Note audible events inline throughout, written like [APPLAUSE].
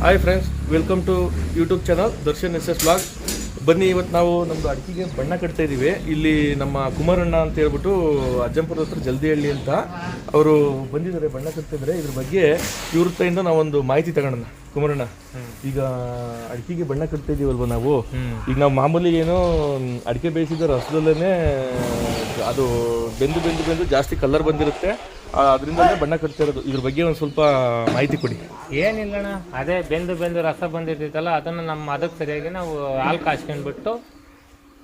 Hi friends welcome to YouTube channel Darshan S S blog ಬನ್ನಿ ಇವತ್ತು ನಾವು ನಮ್ಮದು ಅಡಿಕೆಗೆ ಬಣ್ಣ ಕಟ್ತಾ ಇದ್ದೀವಿ ಇಲ್ಲಿ ನಮ್ಮ ಕುಮಾರಣ್ಣ ಅಂತ ಹೇಳ್ಬಿಟ್ಟು ಅಜ್ಜಂಪುರದ ಹತ್ರ ಜಲ್ದಿಹಳ್ಳಿ ಅಂತ ಅವರು ಬಂದಿದ್ದಾರೆ ಬಣ್ಣ ಕಟ್ತಿದ್ದಾರೆ ಇದ್ರ ಬಗ್ಗೆ ಇವ್ರ ನಾವೊಂದು ಮಾಹಿತಿ ತಗೊಂಡಣ್ಣ ಕುಮಾರಣ್ಣ ಈಗ ಅಡಿಕೆಗೆ ಬಣ್ಣ ಕಟ್ತಾ ಇದೀವಲ್ವ ನಾವು ಈಗ ನಾವು ಮಾಮೂಲಿ ಏನೋ ಅಡಿಕೆ ಬೇಯಿಸಿದ ರಸದಲ್ಲೇ ಅದು ಬೆಂದು ಬೆಂದು ಬೆಂದು ಜಾಸ್ತಿ ಕಲರ್ ಬಂದಿರುತ್ತೆ. ಅದರಿಂದಲೇ ಬಣ್ಣ ಕಟ್ತಾ ಇರೋದು ಇದ್ರ ಬಗ್ಗೆ ಒಂದು ಸ್ವಲ್ಪ ಮಾಹಿತಿ ಕೊಡಿ. ಏನಿಲ್ಲಣ್ಣ ಅದೇ ಬೆಂದು ಬೆಂದು ರಸ ಬಂದಿರ್ತೈತಲ್ಲ ಅದನ್ನು ನಮ್ಮ ಅದಕ್ಕೆ ಸರಿಯಾಗಿ ನಾವು ಹಾಲು ಕಾಸ್ಕೊಂಡ್ಬಿಟ್ಟು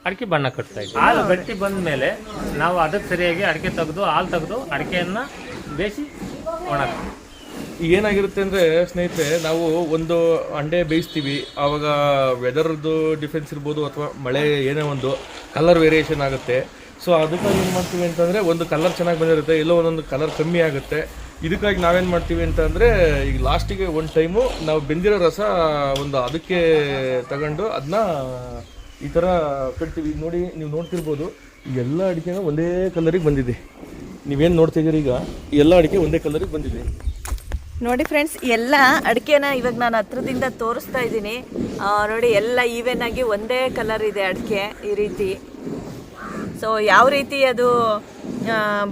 ಅಡಿಕೆ ಬಣ್ಣ ಕಟ್ತಾ ಇದ್ದೀವಿ ಹಾಲು ಗಟ್ಟಿ ಬಂದ ಮೇಲೆ ನಾವು ಅದಕ್ಕೆ ಸರಿಯಾಗಿ ಅಡಿಕೆ ತೆಗೆದು ಹಾಲು ತೆಗೆದು ಅಡಿಕೆಯನ್ನು ಬೇಯಿಸಿ ಒಣಗ್ತೀವಿ ಏನಾಗಿರುತ್ತೆ ಅಂದರೆ ಸ್ನೇಹಿತರೆ ನಾವು ಒಂದು ಅಂಡೆ ಬೇಯಿಸ್ತೀವಿ. ಆವಾಗ ವೆದರ್ದು ಡಿಫೆನ್ಸ್ ಇರ್ಬೋದು ಅಥವಾ ಮಳೆ ಏನೇ ಒಂದು ಕಲರ್ ವೇರಿಯೇಷನ್ ಆಗುತ್ತೆ. ಸೊ ಅದಕ್ಕಾಗಿ ಏನು ಮಾಡ್ತೀವಿ ಅಂತಂದರೆ ಒಂದು ಕಲರ್ ಚೆನ್ನಾಗಿ ಬಂದಿರುತ್ತೆ ಎಲ್ಲೋ ಒಂದೊಂದು ಕಲರ್ ಕಮ್ಮಿ ಆಗುತ್ತೆ. ಇದಕ್ಕಾಗಿ ನಾವೇನು ಮಾಡ್ತೀವಿ ಅಂತಂದರೆ, ಈಗ ಲಾಸ್ಟಿಗೆ ಒಂದು ಟೈಮು ನಾವು ಬೆಂದಿರೋ ರಸ ಒಂದು ಅದಕ್ಕೆ ತಗೊಂಡು ಅದನ್ನ ಈ ಥರ ಕಟ್ತೀವಿ. ಈಗ ನೋಡಿ, ನೀವು ನೋಡ್ತಿರ್ಬೋದು ಎಲ್ಲ ಅಡಿಕೆನೂ ಒಂದೇ ಕಲರಿಗೆ ಬಂದಿದೆ. ನೀವೇನು ನೋಡ್ತಿದ್ದೀರಿ ಈಗ ಎಲ್ಲ ಅಡಿಕೆ ಒಂದೇ ಕಲರಿಗೆ ಬಂದಿದೆ. ನೋಡಿ ಫ್ರೆಂಡ್ಸ್ ಎಲ್ಲ ಅಡಿಕೆನ ಇವಾಗ ನಾನು ಹತ್ರದಿಂದ ತೋರಿಸ್ತಾ ಇದ್ದೀನಿ. ನೋಡಿ, ಎಲ್ಲ ಈವೆನ್ ಆಗಿ ಒಂದೇ ಕಲರ್ ಇದೆ ಅಡಿಕೆ ಈ ರೀತಿ. ಸೊ ಯಾವ ರೀತಿ ಅದು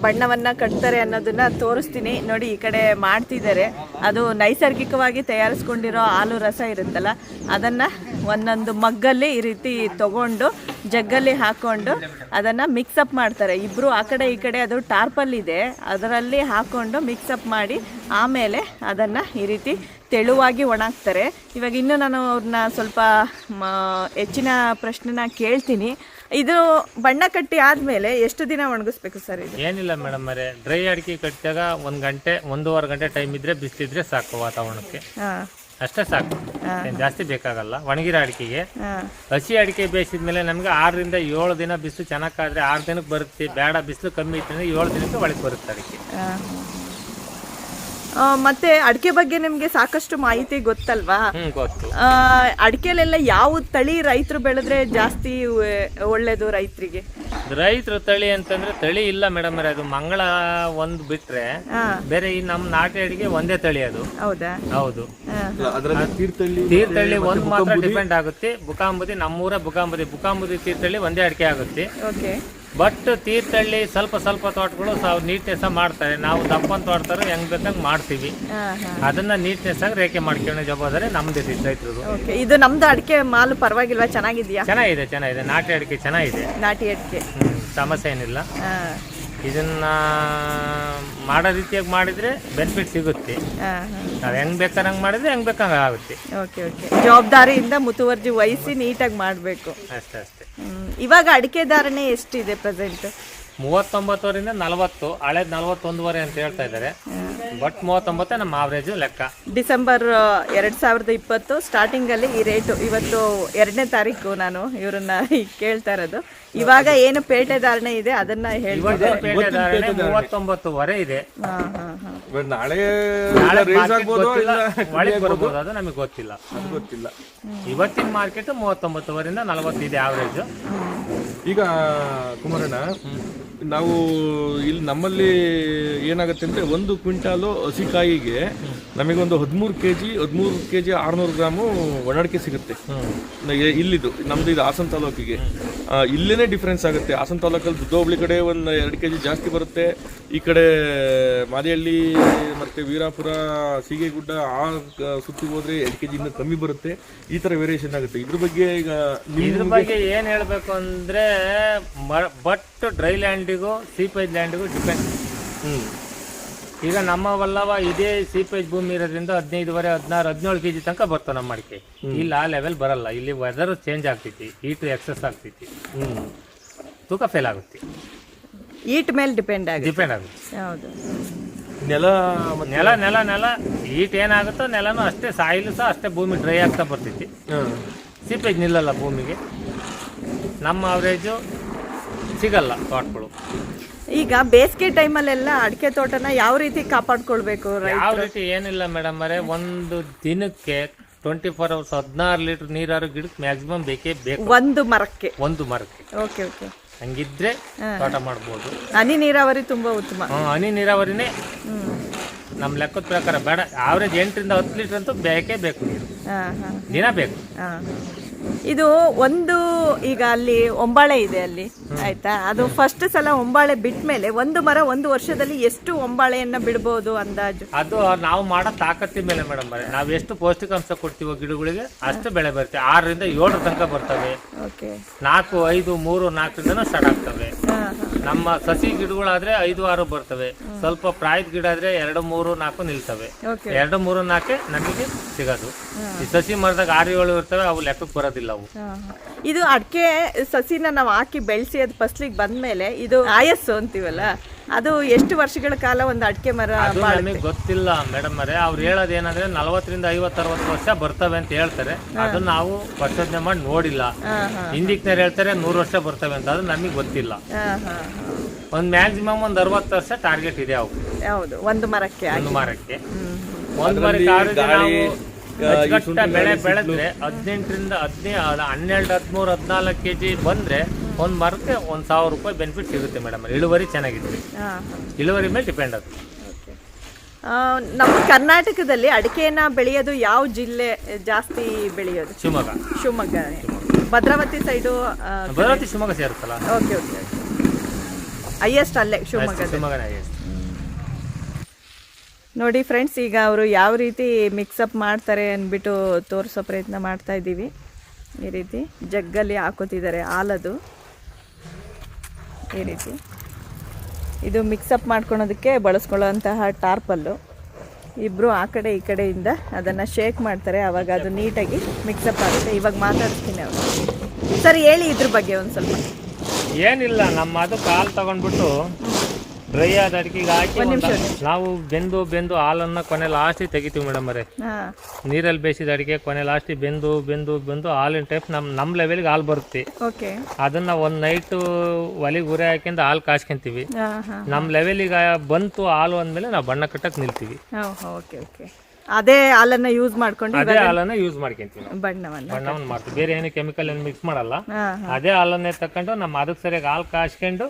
ಬಣ್ಣವನ್ನು ಕಟ್ತಾರೆ ಅನ್ನೋದನ್ನ ತೋರಿಸ್ತೀನಿ. ನೋಡಿ, ಈ ಕಡೆ ಮಾಡ್ತಿದ್ದಾರೆ. ಅದು ನೈಸರ್ಗಿಕವಾಗಿ ತಯಾರಿಸ್ಕೊಂಡಿರೋ ಹಾಲು ರಸ ಇರುತ್ತಲ್ಲ, ಅದನ್ನು ಒಂದೊಂದು ಮಗ್ಗಲ್ಲಿ ಈ ರೀತಿ ತಗೊಂಡು, ಜಗ್ಗಲ್ಲಿ ಹಾಕೊಂಡು ಅದನ್ನು ಮಿಕ್ಸಪ್ ಮಾಡ್ತಾರೆ. ಇಬ್ಬರು ಆ ಕಡೆ, ಈ ಕಡೆ, ಅದು ಟಾರ್ಪಲ್ ಇದೆ. ಅದರಲ್ಲಿ ಹಾಕೊಂಡು ಮಿಕ್ಸಪ್ ಮಾಡಿ, ಆಮೇಲೆ ಅದನ್ನು ಈ ರೀತಿ ತೆಳುವಾಗಿ ಒಣಗ್ತಾರೆ. ಇವಾಗ ಇನ್ನು ನಾನು ಅವ್ರನ್ನ ಸ್ವಲ್ಪ ಹೆಚ್ಚಿನ ಪ್ರಶ್ನೆನ ಕೇಳ್ತೀನಿ. ಇದು ಬಣ್ಣ ಕಟ್ಟಿ ಆದಮೇಲೆ ಎಷ್ಟು ದಿನ ಒಣಗಿಸ್ಬೇಕು ಸರ್ ಇದು? ಏನಿಲ್ಲ ಮೇಡಮ್ ಅರೆ ಡ್ರೈ ಅಡಿಕೆ ಕಟ್ಟಿದಾಗ ಒಂದ್ ಗಂಟೆ ಒಂದೂವರೆ ಗಂಟೆ ಟೈಮ್ ಇದ್ರೆ ಬಿಸಿಲಿದ್ರೆ ಸಾಕು ವಾತಾವರಣಕ್ಕೆ. ಹಾಂ. ಅಷ್ಟೇ ಸಾಕು. ಏನ್ ಜಾಸ್ತಿ ಬೇಕಾಗಲ್ಲ. ಒಣಗಿರೋ ಅಡಿಕೆಗೆ. ಹಸಿ ಅಡಿಕೆ ಬೇಯಿಸಿದ ಮೇಲೆ ನಮ್ಗೆ ಆರರಿಂದ ಏಳು ದಿನ ಬಿಸಿಲು ಚೆನ್ನಾಗಾದ್ರೆ ಆರು ದಿನಕ್ಕೆ ಬರುತ್ತೆ. ಬೇಡ ಬಿಸಿಲು ಕಮ್ಮಿ ಇತ್ತು ಅಂದ್ರೆ ಏಳು ದಿನಕ್ಕೆ ಒಳಗೆ ಬರುತ್ತೆ ಅಡಿಕೆ. ಮತ್ತೆ ಅಡಿಕೆ ಬಗ್ಗೆ ನಿಮಗೆ ಸಾಕಷ್ಟು ಮಾಹಿತಿ ಗೊತ್ತಲ್ವಾ? ಹ್ಮ್ ಗೊತ್ತು. ಆ, ಅಡಿಕೆಲೆಲ್ಲ ಯಾವ ತಳಿ ರೈತರು ಬೆಳೆದ್ರೆ ಜಾಸ್ತಿ ಒಳ್ಳೇದು ರೈತರಿಗೆ? ರೈತರು ತಳಿ ಅಂತಂದ್ರೆ ತಳಿ ಇಲ್ಲ ಮೇಡಮ್ ಅದು ಮಂಗಳ ಒಂದು ಬಿಟ್ರೆ ಬೇರೆ ಈ ನಮ್ ನಾಟಿ ಅಡಿಗೆ ಒಂದೇ ತಳಿ ಅದು. ಹೌದಾ? ಹೌದು. ತೀರ್ಥಳ್ಳಿ ಒಂದು ಮಾತ್ರ ಡಿಪೆಂಡ್ ಆಗುತ್ತೆ. ಬುಕಾಂಬುದಿ ನಮ್ಮೂರ ಬುಕಾಂಬುದಿ ಬುಕಾಂಬುದಿ ತೀರ್ಥಳ್ಳಿ ಒಂದೇ ಅಡಿಕೆ ಆಗುತ್ತೆ. ಓಕೆ ಬಟ್ ತೀರ್ಥಹಳ್ಳಿ ಸ್ವಲ್ಪ ಸ್ವಲ್ಪ ತೋಟಗಳು ನೀಟ್ನೆಸ್ ಮಾಡ್ತಾರೆ. ನಾವು ದಪ್ಪನ್ ತೋಟತಾರೆ ಹೆಂಗ್ ಬೇಕಂಗ್ ಮಾಡ್ತೀವಿ. ಅದನ್ನ ನೀಟ್ನೆಸ್ ಆಗಿ ರೇಖೆ ಮಾಡ್ಕೊಳ್ಳೋ ಜವಾಬ್ದಾರಿ ನಮ್ದು ರೈತರದು. ಇದು ನಮ್ದು ಅಡಿಕೆ ಮಾಲು ಪರವಾಗಿಲ್ಲ ಚೆನ್ನಾಗಿದ್ಯಾ? ಚೆನ್ನಾಗಿದೆ ಚೆನ್ನಾಗಿದೆ. ನಾಟಿ ಅಡಿಕೆ ಚೆನ್ನಾಗಿದೆ. ನಾಟಿ ಅಡಿಕೆ. ಸಮಸ್ಯೆ ಏನಿಲ್ಲ. ಇದನ್ನ ಮಾಡೋ ರೀತಿಯಾಗಿ ಮಾಡಿದ್ರೆ ಬೆನಿಫಿಟ್ ಸಿಗುತ್ತೆ. ನಾವು ಹೆಂಗ್ ಬೇಕಂಗ್ ಮಾಡಿದ್ರೆ ಹೆಂಗ್ ಬೇಕಂಗ ಆಗುತ್ತೆ. ಜವಾಬ್ದಾರಿಯಿಂದ ಮುತುವರ್ಜಿ ವಹಿಸಿ ನೀಟಾಗಿ ಮಾಡಬೇಕು. ಅಷ್ಟೇ ಅಷ್ಟೇ. ಇವಾಗ ಅಡಿಕೆ ಧಾರಣೆ ಎಷ್ಟಿದೆ ಪ್ರೆಸೆಂಟ್ ಮೂವತ್ತೊಂಬತ್ತರಿಂದ ನಲವತ್ತು ಹಳೇದ್ ನಲವತ್ತೊಂದುವರೆ ಅಂತ ಹೇಳ್ತಾ ಇದ್ದಾರೆ. ಬಟ್ ಮೂವತ್ತೊಂಬತ್ತು ನಮ್ಮ ಆವ್ರೇಜು ಲೆಕ್ಕ. ಡಿಸೆಂಬರ್ ಎರಡು ಸಾವಿರದ ಇಪ್ಪತ್ತು ಸ್ಟಾರ್ಟಿಂಗಲ್ಲಿ ಈ ರೇಟು ಇವತ್ತು ಎರಡನೇ ತಾರೀಕು ನಾನು ಇವರನ್ನ ಈಗ [LAUGHS] ಕೇಳ್ತಾ ಇರೋದು. ಇವಾಗ ಏನು ಪೇಟೆ ಧಾರಣೆ ಇದೆ ಅದನ್ನ ಹೇಳ್ಬೋದು ಮೂವತ್ತೊಂಬತ್ತುವರೆ ಇದೆ. ಹಾಂ ಹಾಂ ಹಾಂ. ನಾಳೆ ಒಳಗೆ ಬರ್ಬೋದು ಅದು ನಮಗೆ ಗೊತ್ತಿಲ್ಲ. ಅದು ಗೊತ್ತಿಲ್ಲ. ಇವತ್ತಿನ ಮಾರ್ಕೆಟ್ ಮೂವತ್ತೊಂಬತ್ತುವರೆಯಿಂದ ನಲವತ್ತಿದೆ ಆವ್ರೇಜ್ ಈಗ ಕುಮಾರಣ್ಣ ನಾವು ಇಲ್ಲಿ ನಮ್ಮಲ್ಲಿ ಏನಾಗುತ್ತೆ ಅಂದರೆ ಒಂದು ಕ್ವಿಂಟಾಲು ಹಸಿಕಾಯಿಗೆ ನಮಗೊಂದು ಹದಿಮೂರು ಕೆ ಜಿ ಹದಿಮೂರು ಕೆ ಜಿ ಆರುನೂರು ಗ್ರಾಮು ಒಣಡಿಕೆ ಸಿಗುತ್ತೆ. ಇಲ್ಲಿದು ನಮ್ದು ಇದು ಹಾಸನ ತಾಲೂಕಿಗೆ. ಇಲ್ಲೇ ಇಲ್ಲೇನೆ ಡಿಫ್ರೆನ್ಸ್ ಆಗುತ್ತೆ. ಹಾಸನ ತಾಲೂಕಲ್ಲಿ ದುದ್ದ ಹೋಬಳಿ ಕಡೆ ಒಂದು ಎರಡು ಕೆ ಜಿ ಜಾಸ್ತಿ ಬರುತ್ತೆ. ಈ ಕಡೆ ಮಾದಿಹಳ್ಳಿ ಮತ್ತು ವೀರಾಪುರ ಸೀಗೆಗುಡ್ಡ ಆ ಸುತ್ತಿ ಹೋದರೆ ಎರಡು ಕೆ ಜಿ ಇನ್ನೂ ಕಮ್ಮಿ ಬರುತ್ತೆ. ಈ ಥರ ವೇರಿಯೇಷನ್ ಆಗುತ್ತೆ. ಇದ್ರ ಬಗ್ಗೆ ಈಗ ಇದ್ರ ಬಗ್ಗೆ ಏನು ಹೇಳಬೇಕು ಅಂದ್ರೆ ಬಟ್ ಡ್ರೈ ಲ್ಯಾಂಡಿಗೂ ಸೀಪೇಜ್ ಲ್ಯಾಂಡಿಗೂ ಡಿಪೆಂಡ್ ಹ್ಮ್. ಈಗ ನಮ್ಮ ವಲ್ಲವ ಇದೇ ಸೀಪೇಜ್ ಭೂಮಿ ಇರೋದ್ರಿಂದ ಹದಿನೈದುವರೆ ಹದಿನಾರು ಹದಿನೇಳು ಕೆಜಿ ತನಕ ಬರ್ತವೆ ನಮ್ಮ ಮಡಿಕೆ. ಇಲ್ಲಿ ಆ ಲೆವೆಲ್ ಬರಲ್ಲ. ಇಲ್ಲಿ ವೆದರ್ ಚೇಂಜ್ ಆಗ್ತೈತಿ ಹೀಟ್ ಎಕ್ಸಸ್ ಆಗ್ತೈತಿ. ಹ್ಮ್. ತೂಕ ಫೇಲ್ ಆಗುತ್ತೆ. ಈಟ್ ಮೇಲೆ ಡಿಪೆಂಡ್ ಆಗುತ್ತೆ. ಡಿಪೆಂಡ್ ಆಗುತ್ತೆ. ಹೌದು. ನೆಲ ನೆಲ ನೆಲ ನೆಲ. ಈಟ್ ಏನಾಗುತ್ತೋ ನೆಲನೂ ಅಷ್ಟೇ ಸಾಯಿಲ್ ಸಹ ಅಷ್ಟೇ ಭೂಮಿ ಡ್ರೈ ಆಗ್ತಾ ಬರ್ತೈತಿ. ಸೀಪೇಜ್ ನಿಲ್ಲಲ್ಲ ಭೂಮಿಗೆ. ನಮ್ಮ ಅವರೇಜು ಸಿಗಲ್ಲ ತೋಟಗಳು ಈಗ ಬೇಸಿಗೆ ಟೈಮಲ್ಲೆಲ್ಲ ಅಡಿಕೆ ತೋಟನ ಯಾವ ರೀತಿ ಕಾಪಾಡ್ಕೊಳ್ಬೇಕು ಯಾವ ರೀತಿ ಏನಿಲ್ಲ ಮೇಡಮ್ ಅರೆ ಒಂದು ದಿನಕ್ಕೆ ಟ್ವೆಂಟಿ ಫೋರ್ ಅವರ್ಸ್ ಹದಿನಾರು ಲೀಟರ್ ನೀರಾರು ಗಿಡಕ್ಕೆ ಮ್ಯಾಕ್ಸಿಮಮ್ ಬೇಕೇ ಬೇಕು. ಒಂದು ಮರಕ್ಕೆ. ಒಂದು ಮರಕ್ಕೆ. ಓಕೆ ಓಕೆ ಹಂಗಿದ್ರೆ ತೋಟ ಮಾಡ್ಬೋದು. ಹನಿ ನೀರಾವರಿ ತುಂಬಾ ಉತ್ತಮ. ಹ್ಮ್, ಹನಿ ನೀರಾವರಿನೇ ನಮ್ಮ ಲೆಕ್ಕದ ಪ್ರಕಾರ ಬೇಡ. ಆವ್ರೇಜ್ ಎಂಟರಿಂದ ಹತ್ತು ಲೀಟರ್ ಅಂತೂ ಬೇಕೇ ಬೇಕು ನೀರು. ಹಾಂ ಹಾಂ. ದಿನ ಬೇಕು. ಹಾಂ. ಇದು ಒಂದು ಈಗ ಅಲ್ಲಿ ಒಂಬಾಳೆ ಇದೆ ಅಲ್ಲಿ ಆಯ್ತಾ? ಅದು ಫಸ್ಟ್ ಸಲ ಒಂಬಾಳೆ ಬಿಟ್ಟ ಮೇಲೆ ಒಂದು ಮರ ಒಂದು ವರ್ಷದಲ್ಲಿ ಎಷ್ಟು ಒಂಬಾಳೆಯನ್ನ ಬಿಡಬಹುದು ಅಂದಾಜು? ಅದು ನಾವು ಮಾಡೋ ತಾಕತ್ತಿ ಮೇಲೆ ಮೇಡಮ್ ನಾವು ಎಷ್ಟು ಪೌಷ್ಟಿಕಾಂಶ ಕೊಡ್ತೀವೋ ಗಿಡಗಳಿಗೆ ಅಷ್ಟು ಬೆಳೆ ಬರುತ್ತೆ. ಆರರಿಂದ ಏಳರ ತನಕ ಬರ್ತವೆ. ನಾಲ್ಕು ಐದು ಮೂರು ನಾಲ್ಕರಿಂದನೂ ಸ್ಟಾರ್ಟ್ ಆಗ್ತವೆ ನಮ್ಮ ಸಸಿ ಗಿಡಗಳಾದ್ರೆ ಐದು ಆರು ಬರ್ತವೆ. ಸ್ವಲ್ಪ ಪ್ರಾಯದ ಗಿಡ ಆದ್ರೆ ಎರಡು ಮೂರು ನಾಲ್ಕು ನಿಲ್ತವೆ. ಎರಡು ಮೂರು ನಾಲ್ಕೆ ನಮಗೆ ಸಿಗೋದು. ಈ ಸಸಿ ಮರದಾಗ ಆರು ಏಳು ಇರ್ತವೆ ಅವು ಲೆಕ್ಕಕ್ಕೆ ಬರೋದಿಲ್ಲ ಅವು. ಇದು ಅಡಿಕೆ ಸಸಿನ ನಾವು ಹಾಕಿ ಬೆಳೆಸಿ ಅದು ಫಸ್ಲಿಗೆ ಬಂದ್ಮೇಲೆ ಇದು ಆಯಸ್ಸು ಅಂತೀವಲ್ಲ ಅದು ಎಷ್ಟು ವರ್ಷಗಳ ಕಾಲ ಒಂದು ಅಡಿಕೆ ಮರ ಅದು ನಮಗೆ ಗೊತ್ತಿಲ್ಲ ಮೇಡಮ್ ಅವರೇ. ಅವ್ರು ಹೇಳೋದು ಏನಂದ್ರೆ ನಲವತ್ತರಿಂದ ಐವತ್ತು ಅರವತ್ತು ವರ್ಷ ಬರ್ತವೆ ಅಂತ ಹೇಳ್ತಾರೆ. ಅದನ್ನ ನಾವು ಪರಿಶೋಧನೆ ಮಾಡಿ ನೋಡಿಲ್ಲ. ಹಿಂದಿಕ್ನವ್ರು ಹೇಳ್ತಾರೆ ನೂರು ವರ್ಷ ಬರ್ತವೆ ಅಂತ. ಅದು ನಮಗೆ ಗೊತ್ತಿಲ್ಲ. ಒಂದು ಮ್ಯಾಕ್ಸಿಮಮ್ ಒಂದು ಅರವತ್ತು ವರ್ಷ ಟಾರ್ಗೆಟ್ ಇದೆ ಅವು. ಹೌದು ಒಂದು ಮರಕ್ಕೆ ಒಂದು ಮರಕ್ಕೆ. ಒಂದು ಮರಕ್ಕೆ ಆವರೇಜ್ ನಾವು ಅಚ್ಚುಕಟ್ಟ ಬೆಳೆ ಬೆಳೆದ್ರೆ ಹದಿನೆಂಟರಿಂದ ಹದಿನೈದು ಹನ್ನೆರಡು ಹದಿಮೂರು ಹದಿನಾಲ್ಕು ಕೆ ಜಿ ಬಂದ್ರೆ ಒಂದು ಮರಕ್ಕೆ ಒಂದು ಸಾವಿರ ರೂಪಾಯಿ ಬೆನಿಫಿಟ್ ಸಿಗುತ್ತೆ ಮೇಡಮ್ ಇಳುವರಿ ಚೆನ್ನಾಗಿದೆ ಇಳುವರಿ ಮೇಲೆ ಡಿಪೆಂಡ್ ಅದು. ಓಕೆ. ಆ, ನಮ್ಮ ಕರ್ನಾಟಕದಲ್ಲಿ ಅಡಿಕೆನ ಬೆಳೆಯೋದು ಯಾವ ಜಿಲ್ಲೆ ಜಾಸ್ತಿ ಬೆಳೆಯೋದು? ಶಿವಮೊಗ್ಗ. ಶಿವಮೊಗ್ಗ. ಭದ್ರಾವತಿ ಸೈಡು ಭದ್ರಾವತಿ ಶಿವಮೊಗ್ಗ ಸೇರುತ್ತಲ್ಲ? ಓಕೆ ಓಕೆ ಹೈಯೆಸ್ಟ್ ಅಲ್ಲೇ ಶಿವಮೊಗ್ಗ ನೋಡಿ ಫ್ರೆಂಡ್ಸ್ ಈಗ ಅವರು ಯಾವ ರೀತಿ ಮಿಕ್ಸಪ್ ಮಾಡ್ತಾರೆ ಅಂದ್ಬಿಟ್ಟು ತೋರಿಸೋ ಪ್ರಯತ್ನ ಮಾಡ್ತಾ ಇದ್ದೀವಿ. ಈ ರೀತಿ ಜಗ್ಗಲ್ಲಿ ಹಾಕೋತಿದ್ದಾರೆ ಹಾಲದು. ಈ ರೀತಿ. ಇದು ಮಿಕ್ಸಪ್ ಮಾಡ್ಕೊಳೋದಕ್ಕೆ ಬಳಸ್ಕೊಳ್ಳೋಂತಹ ಟಾರ್ಪಲ್ಲು. ಇಬ್ಬರು ಆ ಕಡೆ ಈ ಕಡೆಯಿಂದ ಅದನ್ನು ಶೇಕ್ ಮಾಡ್ತಾರೆ ಆವಾಗ ಅದು ನೀಟಾಗಿ ಮಿಕ್ಸಪ್ ಆಗುತ್ತೆ. ಇವಾಗ ಮಾತಾಡ್ತೀನಿ ಅವರು. ಸರಿ ಹೇಳಿ ಇದ್ರ ಬಗ್ಗೆ ಒಂದು ಸ್ವಲ್ಪ. ಏನಿಲ್ಲ ನಮ್ಮ ಅದು ಹಾಲು ತಗೊಂಡ್ಬಿಟ್ಟು ಡ್ರೈ ಆದ ಅಡಿಕೆಗೆ ಹಾಕಿ ನಾವು ಬೆಂದು ಬೆಂದು ಹಾಲನ್ನ ಕೊನೆ ಲಾಸ್ಟಿಗೆ ತೆಗಿತೀವಿ ಮೇಡಮ್ ಅವರೇ. ನೀರಲ್ಲಿ ಬೇಯಿಸಿದ ಅಡಿಕೆ ಕೊನೆ ಲಾಸ್ಟಿಗೆ ಬೆಂದು ಬೆಂದು ಬೆಂದು ಹಾಲಿನ ಟೈಪ್ ನಮ್ಮ ನಮ್ ಲೆವೆಲ್ಗೆ ಹಾಲು ಬರುತ್ತೆ. ಓಕೆ. ಅದನ್ನ ಒಂದು ನೈಟ್ ಒಲಿ ಉರಿ ಹಾಕಿಂದ ಹಾಲು ಕಾಸ್ಕೊಂತೀವಿ. ನಮ್ ಲೆವೆಲಿಗೆ ಬಂತು ಹಾಲು ಅಂದ್ಮೇಲೆ ನಾವು ಬಣ್ಣ ಕಟ್ಟಕ್ಕೆ ನಿಲ್ತೀವಿ. ಹಾಂ ಓಕೆ ಓಕೆ. ಅದೇ ಹಾಲನ್ನ ಯೂಸ್ ಮಾಡ್ಕೊಂಡು ಅದೇ ಹಾಲನ್ನ ಯೂಸ್ ಮಾಡ್ಕೊಂತೀವಿ ಬಣ್ಣವನ್ನ ಬಣ್ಣವನ್ನ ಬಣ್ಣವನ್ನು ಮಾಡ್ತೀವಿ. ಬೇರೆ ಏನು ಕೆಮಿಕಲ್ ಏನು ಮಿಕ್ಸ್ ಮಾಡಲ್ಲ. ಅದೇ ಹಾಲನ್ನೇ ತಕೊಂಡು ನಮ್ಮ ಅದಕ್ಕೆ ಸರಿಯಾಗಿ ಹಾಲು ಕಾಸ್ಕೊಂಡು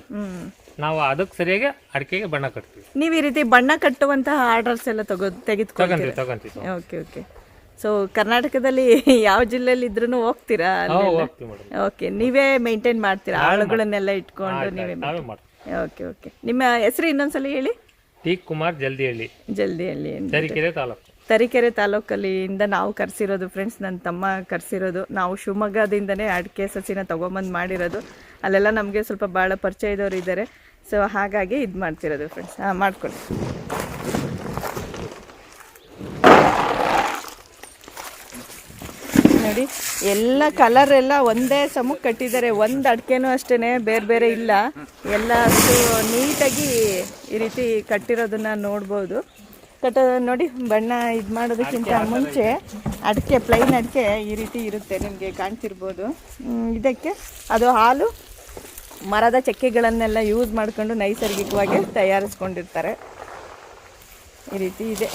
ನಾವು ಅದಕ್ಕೆ ಸರಿಯಾಗಿ ಅಡಿಕೆಗೆ ಬಣ್ಣ ಕಟ್ತೀವಿ. ನೀವು ಈ ರೀತಿ ಬಣ್ಣ ಕಟ್ಟುವಂತಹ ಆರ್ಡರ್ಸ್ ಎಲ್ಲ ತಗೋ ತೆಗೆದುಕೊಳ್ತೀರಾ? ತಗೊಂತೀವಿ ತಗೊಂತೀವಿ ಓಕೆ ಓಕೆ ಸೊ ಕರ್ನಾಟಕದಲ್ಲಿ [LAUGHS] ಯಾವ ಜಿಲ್ಲೆಯಲ್ಲಿ ಇದ್ರೂ ಹೋಗ್ತೀರಾ ನಾವು ಹೋಗ್ತೀವಿ ಮೇಡಮ್. ಓಕೆ ನೀವೇ ಮೇಂಟೈನ್ ಮಾಡ್ತೀರಾ? ಆಳುಗಳನ್ನೆಲ್ಲ ಇಟ್ಕೊಂಡು ನೀವೇ ನಾವೇ ಮಾಡ್ತೀವಿ ಓಕೆ ಓಕೆ ನಿಮ್ಮ ಹೆಸರು ಇನ್ನೊಂದ್ಸಲ ಹೇಳಿ. ಟಿ ಕುಮಾರ್ ಜಲ್ದಿ ಹೇಳಿ ಜಲ್ದಿಯಲ್ಲಿ ತರೀಕೆರೆ ತಾಲೂಕು. ತರೀಕೆರೆ ತಾಲೂಕಲ್ಲಿಂದ ನಾವು ಕರೆಸಿರೋದು ಫ್ರೆಂಡ್ಸ್ ನನ್ನ ತಮ್ಮ ಕರೆಸಿರೋದು. ನಾವು ಶಿವಮೊಗ್ಗದಿಂದನೇ ಅಡಿಕೆ ಸಸಿನ ತೊಗೊಂಬಂದು ಮಾಡಿರೋದು. ಅಲ್ಲೆಲ್ಲ ನಮಗೆ ಸ್ವಲ್ಪ ಭಾಳ ಪರಿಚಯ ಇದ್ದವ್ರು ಇದ್ದಾರೆ. ಸೊ ಹಾಗಾಗಿ ಇದು ಮಾಡ್ತಿರೋದು ಫ್ರೆಂಡ್ಸ್ ಹಾಂ, ಮಾಡ್ಕೊಳ್ಳಿ. ನೋಡಿ, ಎಲ್ಲ ಕಲರ್ ಎಲ್ಲ ಒಂದೇ ಸಮಕ್ಕೆ ಕಟ್ಟಿದ್ದಾರೆ. ಒಂದು ಅಡಿಕೆನೂ ಅಷ್ಟೇ ಬೇರೆ ಬೇರೆ ಇಲ್ಲ. ಎಲ್ಲ ಅಷ್ಟು ನೀಟಾಗಿ ಈ ರೀತಿ ಕಟ್ಟಿರೋದನ್ನು ನೋಡ್ಬೋದು. ಕಟ್ಟ ನೋಡಿ ಬಣ್ಣ ಇದು ಮಾಡೋದಕ್ಕಿಂತ ಮುಂಚೆ ಅಡಿಕೆ ಪ್ಲೈನ್ ಅಡಿಕೆ ಈ ರೀತಿ ಇರುತ್ತೆ ನಿಮಗೆ ಕಾಣ್ತಿರ್ಬೋದು. ಇದಕ್ಕೆ ಅದು ಹಾಲು ಮರದ ಚಕ್ಕೆಗಳನ್ನೆಲ್ಲ ಯೂಸ್ ಮಾಡಿಕೊಂಡು ನೈಸರ್ಗಿಕವಾಗಿ ತಯಾರಿಸ್ಕೊಂಡಿರ್ತಾರೆ. ಈ ರೀತಿ ಇದೆ.